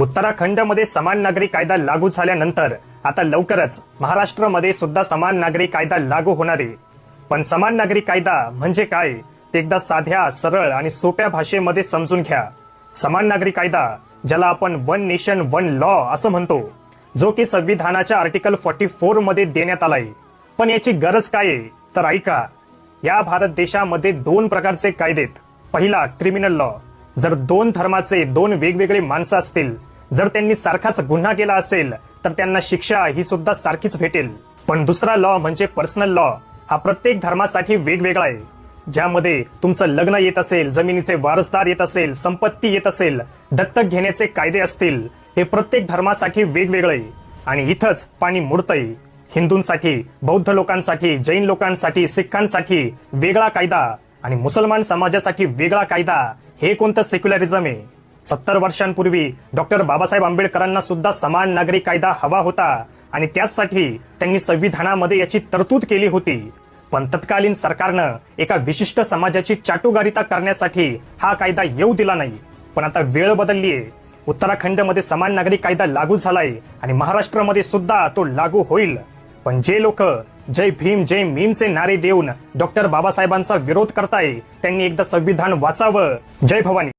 उत्तराखंडमध्ये समान नागरी कायदा लागू झाल्यानंतर आता लवकरच महाराष्ट्रामध्ये सुद्धा समान नागरी कायदा लागू होणार आहे. पण समान नागरी कायदा म्हणजे काय? ते एकदा साध्या सरळ आणि सोप्या भाषेमध्ये समजून घ्या. समान नागरी कायदा ज्याला आपण वन नेशन वन लॉ असं म्हणतो जो की संविधानाच्या आर्टिकल फॉर्टी फोरमध्ये देण्यात आलाय. पण याची गरज काय आहे? तर ऐका या भारत देशामध्ये दोन प्रकारचे कायदेत पहिला क्रिमिनल लॉ जर दोन धर्माचे दोन वेगवेगळे माणसं असतील जर त्यांनी सारखाच गुन्हा केला असेल तर त्यांना शिक्षा ही सुद्धा सारखीच भेटेल. पण दुसरा लॉ म्हणजे पर्सनल लॉ हा प्रत्येक धर्मासाठी वेगवेगळा आहे. ज्यामध्ये तुमचं लग्न येत असेल जमिनीचे वारसदार येत असेल संपत्ती येत असेल दत्तक घेण्याचे कायदे असतील हे प्रत्येक धर्मासाठी वेगवेगळे आहे. आणि इथंच पाणी मुडतंय हिंदूंसाठी बौद्ध लोकांसाठी जैन लोकांसाठी सिखांसाठी वेगळा कायदा आणि मुसलमान समाजासाठी वेगळा कायदा हे कोणतं सेक्युलरिझम आहे? सत्तर वर्षांपूर्वी डॉक्टर बाबासाहेब आंबेडकरांना सुद्धा समान नागरी कायदा हवा होता आणि त्याचसाठी त्यांनी संविधानामध्ये याची तरतूद केली होती. पण तत्कालीन सरकारनं एका विशिष्ट समाजाची चाटुगारिता करण्यासाठी हा कायदा येऊ दिला नाही. पण आता वेळ बदललीये उत्तराखंडमध्ये समान नागरी कायदा लागू झालाय आणि महाराष्ट्रामध्ये सुद्धा तो लागू होईल. पण जे लोक जय भीम जय मीमचे नारे देऊन डॉक्टर बाबासाहेबांचा विरोध करताय त्यांनी एकदा संविधान वाचावं. जय भवानी.